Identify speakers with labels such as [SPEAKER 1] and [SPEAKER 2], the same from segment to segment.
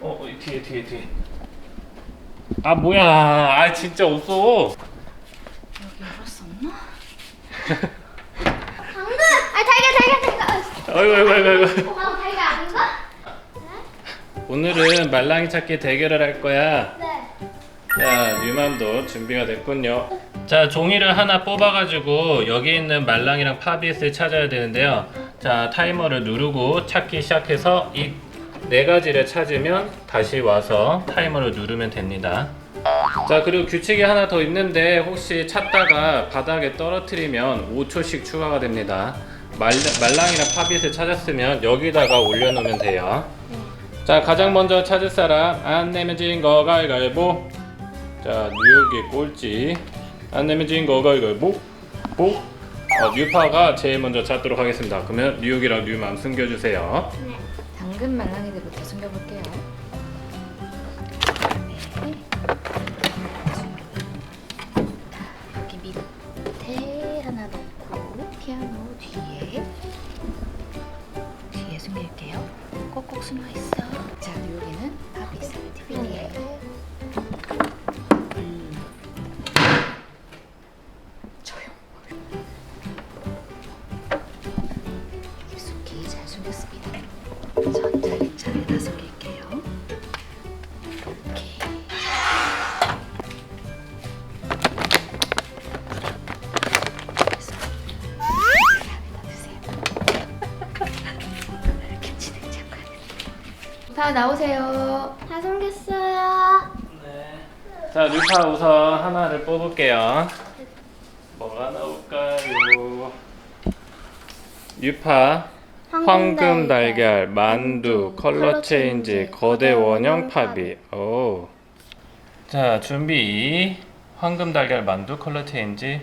[SPEAKER 1] 어, 어, 뒤에 뒤에 뒤에. 아 뭐야? 아 진짜 없어.
[SPEAKER 2] 여기 열었었나?
[SPEAKER 3] 당근! 아 달걀 달걀 달걀.
[SPEAKER 1] 아이고 아이고 아이고. 아이고.
[SPEAKER 3] 어, 아 달걀 아닌가?
[SPEAKER 1] 오늘은 말랑이 찾기 대결을 할 거야.
[SPEAKER 3] 네.
[SPEAKER 1] 자, 뉴맘도 준비가 됐군요. 자, 종이를 하나 뽑아가지고 여기 있는 말랑이랑 파빗을 찾아야 되는데요. 자, 타이머를 누르고 찾기 시작해서 이 네 가지를 찾으면 다시 와서 타이머를 누르면 됩니다. 자, 그리고 규칙이 하나 더 있는데 혹시 찾다가 바닥에 떨어뜨리면 5초씩 추가가 됩니다. 말, 말랑이랑 파빗을 찾았으면 여기다가 올려놓으면 돼요. 자, 가장 먼저 찾을 사람 안 내면 진거 가위가위보. 자, 뉴욕의 꼴찌. 안 내면 진거 가위가위보. 보. 어, 뉴파가 제일 먼저 찾도록 하겠습니다. 그러면 뉴욕이랑 뉴맘 숨겨주세요.
[SPEAKER 2] 당근 말랑이들부터 숨겨볼게요. 네. 여기 밑에 하나 넣고 피아노 뒤에 뒤에 숨길게요. 꼭꼭 숨어 있어. 자, 여기는 파비스 티비니에 조용. 깊숙이 잘 숨겼습니다. 다 나오세요.
[SPEAKER 3] 다 숨겼어요.
[SPEAKER 1] 자, 뉴파 우선 하나를 뽑을게요. 뭐가 나올까요? 뉴파, 황금 달걀, 만두, 컬러 체인지, 거대 원형 팝이. 오. 자, 준비. 황금 달걀 만두 컬러 체인지.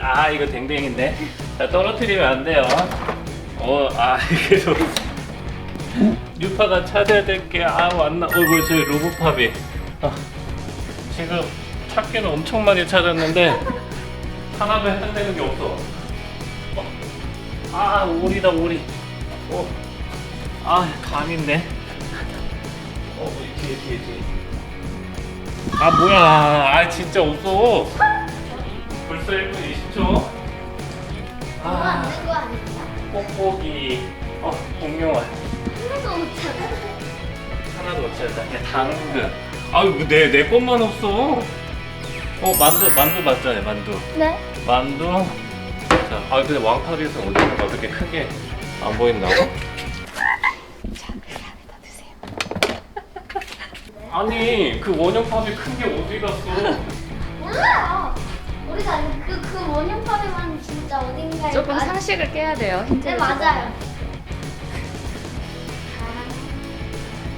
[SPEAKER 1] 아, 이거 댕댕인데. 자, 떨어뜨리면 안 돼요. 어, 아, 이게 좀 뉴파가 찾아야 될 게 아 왔나? 어이구 저희 로봇팝이 아, 지금 찾기는 엄청 많이 찾았는데 하나도 해당되는 게 없어. 어, 아 오리다 오리. 어, 아 감인데. 어 뒤에 뒤에 뒤에. 아 뭐야? 아 진짜 없어. 벌써 1분 20초.
[SPEAKER 3] 이거
[SPEAKER 1] 아
[SPEAKER 3] 안된거 아니야?
[SPEAKER 1] 뽁뽁이. 어 공룡아.
[SPEAKER 3] 하나도 못 찾아.
[SPEAKER 1] 하나도 못 찾았다. 그냥 당근. 아유 내내 것만 없어. 어 만두 만두 맞잖아요 만두.
[SPEAKER 3] 네.
[SPEAKER 1] 만두. 자, 아 근데 올리는 거 그렇게 크게 안 보인다고?
[SPEAKER 2] 자, 그 안에다 드세요.
[SPEAKER 1] 아니 그 원형 팝이 큰 게 어디 갔어?
[SPEAKER 3] 몰라요. 우리가 그그 원형파리만 진짜 어딘가에.
[SPEAKER 2] 조금
[SPEAKER 3] 많-
[SPEAKER 2] 상식을 깨야 돼요.
[SPEAKER 3] 네
[SPEAKER 2] 힌트를
[SPEAKER 3] 맞아요.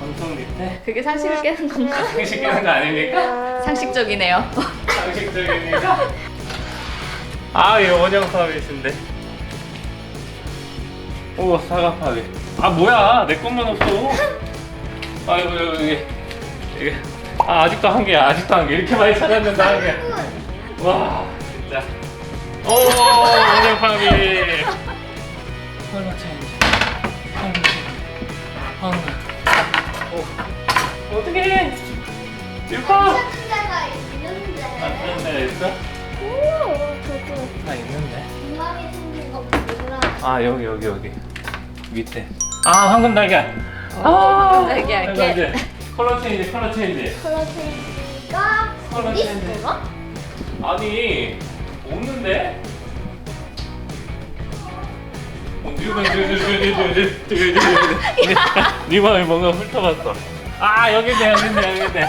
[SPEAKER 1] 방송 밑에
[SPEAKER 2] 그게 상식을 깨는 건가?
[SPEAKER 1] 상식 깨는 거 아닙니까?
[SPEAKER 2] 상식적이네요.
[SPEAKER 1] 상식적입니까? 아, 이 원형팝이신데. 오, 사과팝이. 아, 뭐야? 내 것만 없어. 아이고, 여기. 이게. 아, 아직도 한 개야. 아직도 한 개. 이렇게 많이 찾았는데 한 개. 와, 진짜. 오, 체인지. 컬러 체인지. 컬러. 오, 어떡해. 유파!
[SPEAKER 3] 찾은 데가
[SPEAKER 1] 아,
[SPEAKER 3] 있는데.
[SPEAKER 1] 그런 데가 있어?
[SPEAKER 3] 오, 저도
[SPEAKER 1] 아, 있는데.
[SPEAKER 3] 공간이 생긴 거 몰라.
[SPEAKER 1] 아 여기 여기 여기 밑에 아 황금 달걀 아
[SPEAKER 2] 황금 달걀, 깨.
[SPEAKER 1] 달걀. 컬러 체인지 컬러 체인지
[SPEAKER 3] 컬러 체인지가
[SPEAKER 1] 컬러 체인지. 아니 없는데 어, 뉴맘이 뭔가 훑어봤어 아 여기 있네 여기 있네 여기 있네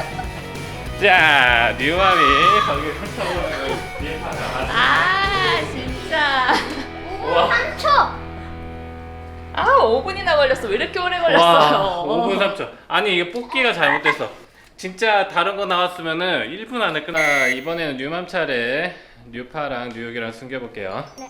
[SPEAKER 1] 자 뉴맘이 거기 훑어보는 거 뒤에
[SPEAKER 2] 아, 진짜.
[SPEAKER 3] 5분
[SPEAKER 1] 우와.
[SPEAKER 3] 3초.
[SPEAKER 2] 아, 5분이나 걸렸어. 왜 이렇게 오래
[SPEAKER 1] 와,
[SPEAKER 2] 걸렸어요?
[SPEAKER 1] 5분 3초. 아니 이게 뽑기가 잘못됐어. 진짜 다른 거 나왔으면은 1분 안에 끝나. 이번에는 뉴맘 차례. 뉴파랑 뉴욕이랑 숨겨볼게요.
[SPEAKER 3] 네.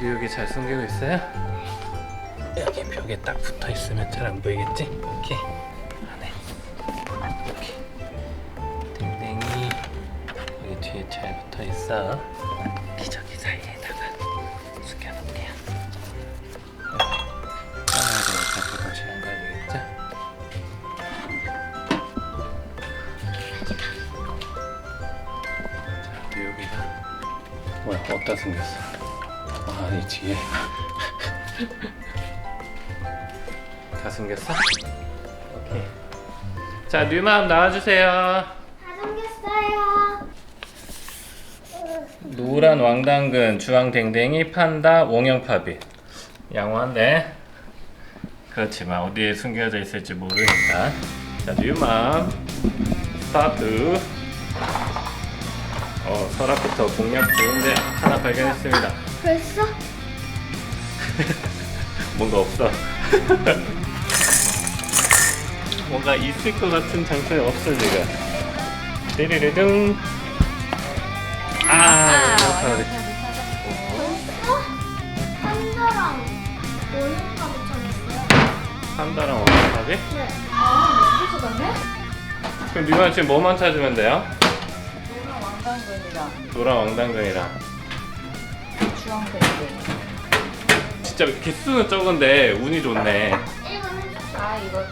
[SPEAKER 1] 뉴욕이 잘 숨기고 있어요? 여기 벽에 딱 붙어 있으면 잘 안 보이겠지? 오케이. 안에. 있어. 기저귀 사이에다가 숨겨놓을게요. 하나도 어차피 거시는 거 아니겠죠? 자, 뉴욕이가 뭐야 어디다 숨겼어? 아, 이 뒤에 다 숨겼어? 오케이. 자, 뉴맘 나와주세요. 노란 왕당근, 주황 댕댕이, 판다, 옹영파비. 양호한데 그렇지만 어디에 숨겨져 있을지 모르니까. 자 뉴맘 스타트. 어 서랍부터 공략 좋은데 하나 발견했습니다.
[SPEAKER 3] 벌써?
[SPEAKER 1] 뭔가 없어. 뭔가 있을 것 같은 장소에 없어 지금. 띠리리둥 아,
[SPEAKER 3] 벌써? 한자랑 원인가 붙여놨어요.
[SPEAKER 1] 판다랑 옹영파비
[SPEAKER 3] 네. 아, 벌써 갔네?
[SPEAKER 1] 그럼 뉴맘 지금 뭐만 찾으면 돼요?
[SPEAKER 2] 노란 왕당근이랑
[SPEAKER 1] 노란 왕당근이랑
[SPEAKER 2] 주황색들.
[SPEAKER 1] 진짜 개수는 적은데 운이 좋네
[SPEAKER 3] 1번 해주세요.
[SPEAKER 2] 아 이거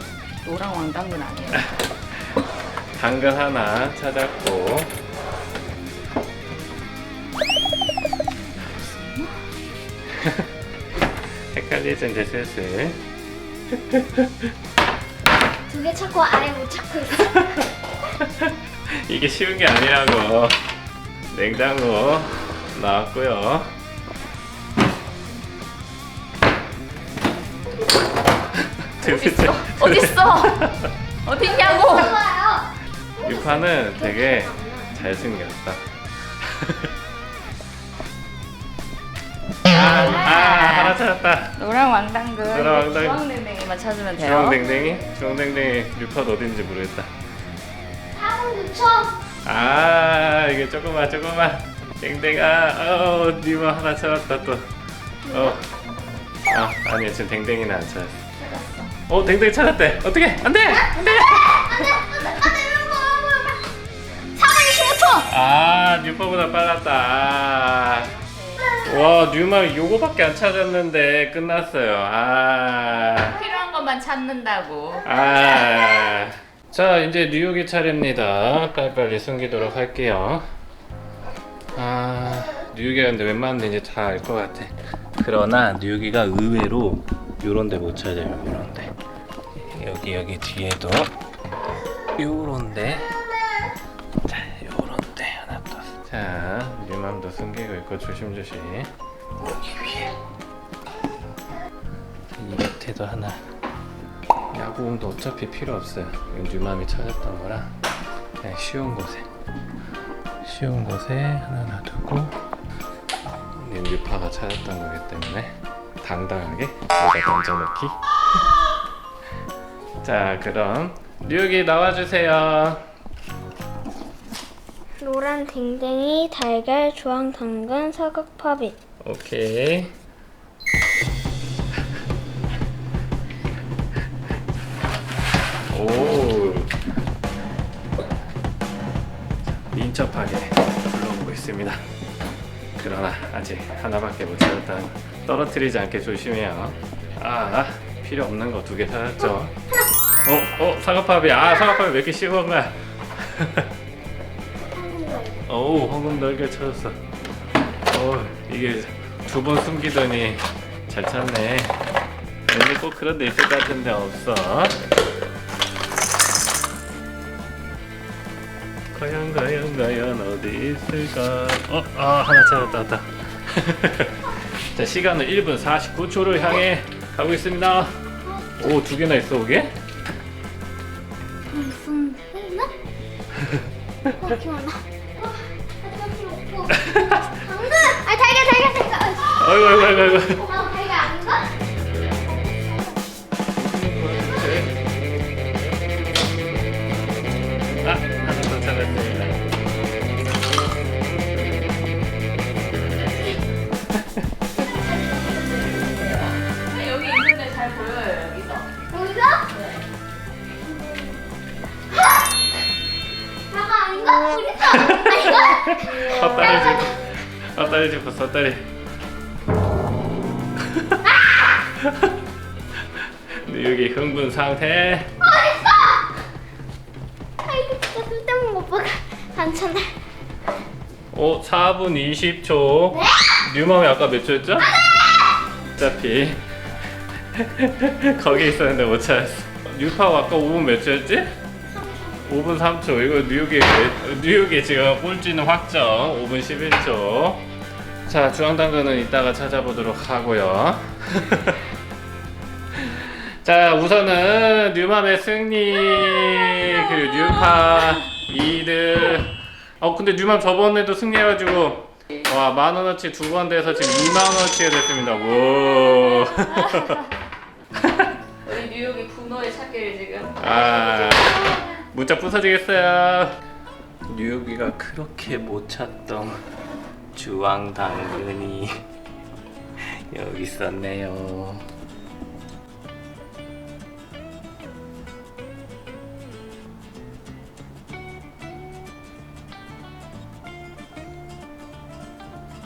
[SPEAKER 2] 노란 왕당근 아니에요?
[SPEAKER 1] 당근 하나 찾았고 이제 슬슬
[SPEAKER 3] 두 개 찾고 아예 못 찾고 있어.
[SPEAKER 1] 이게 쉬운 게 아니라고. 냉장고 나왔고요. 도대체
[SPEAKER 2] 어딨어? 어딨냐고?
[SPEAKER 1] 이 판은 되게 잘 생겼다. 아, 아 찾았다.
[SPEAKER 2] 노란 왕당근.
[SPEAKER 1] 노란 왕당근.
[SPEAKER 2] 주황댕댕이만 찾으면 돼요.
[SPEAKER 1] 주황댕댕이? 주황댕댕이 류팟 어딘지 모르겠다.
[SPEAKER 3] 4분 6초.
[SPEAKER 1] 아 이게 조금만 조금만. 댕댕아. 어 니마 하나 찾았다 또 어 아 아니야 지금 댕댕이는 안 찾았어. 어. 댕댕이 찾았대. 어떻게 안돼! 안돼! 아 뉴파보다 빨랐다. 아. 와 뉴마 요거밖에 안 찾았는데 끝났어요 아
[SPEAKER 2] 필요한 것만 찾는다고.
[SPEAKER 1] 아, 자 이제 뉴욕이 차례입니다. 빨리빨리 숨기도록 할게요. 아, 뉴욕이 근데 웬만한 데 이제 다 알 것 같아. 그러나 뉴욕이가 의외로 요런 데 못 찾아요. 요런 데 여기 여기 뒤에도 요런 데 숨기고 있고 조심조심 여기 위에 이 밑에도 하나. 야구공도 어차피 필요 없어요. 이건 뉴맘이 찾았던 거라 그냥 쉬운 곳에 쉬운 곳에 하나 놔두고 뉴파가 찾았던 거기 때문에 당당하게 여기다 던져놓기. 자 그럼 뉴욕이 나와주세요.
[SPEAKER 3] 노란 댕댕이, 달걀, 주황 당근, 사각 파빗.
[SPEAKER 1] 오케이. 오. 민첩하게 불러오고 있습니다. 그러나 아직 하나밖에 못 찾았다. 떨어뜨리지 않게 조심해요. 아, 필요 없는 거 두 개 찾았죠. 어, 어, 사과팝이. 아, 사과팝이 몇개 거야. 어우, 황금 날개 찾았어. 어, 이게 두 번 숨기더니 잘 찾네. 왠지 꼭 그런 데 있을 것 같은데 없어. 과연 과연 과연 어디 있을까? 어, 아 하나 찾았다, 왔다. 자 시간은 1분 49초를 향해 가고 있습니다. 오 두 개나 있어 그게?
[SPEAKER 3] 무슨 있나? 어, 기억나.
[SPEAKER 1] 아이고 아이고 아이고 아이고.
[SPEAKER 3] 어, 아닌가?
[SPEAKER 1] 아 하나 더 찾았습니다.
[SPEAKER 2] 여기 있는데 잘 보여요 여기서.
[SPEAKER 3] 여기서? 잠깐 아닌가? 우리 거 아닌가?
[SPEAKER 1] 헛다리 헛다리 뉴욕이 흥분 상태.
[SPEAKER 3] 아이고 진짜 쓸데없는 오빠가.
[SPEAKER 1] 오 4분 20초. 뉴맘이 아까 몇 초였죠? 어차피. 거기 있었는데 못 찾았어. 뉴파가 아까 5분 몇 초였지? 5분 3초. 이거 뉴욕이 뉴욕이 지금 꼴찌는 확정. 5분 11초. 자 주황 당근은 이따가 찾아보도록 하고요 자 우선은 뉴맘의 승리 그리고 뉴파 2등 어 근데 뉴맘 저번에도 승리해가지고 와 만원어치 두 번 돼서 지금 2만원어치가 됐습니다 오
[SPEAKER 2] 우리 뉴욕이 분노의 찾기를 지금.
[SPEAKER 1] 아 문자 부서지겠어요. 뉴욕이가 그렇게 못 찾던 주황 당근이 여기 있었네요.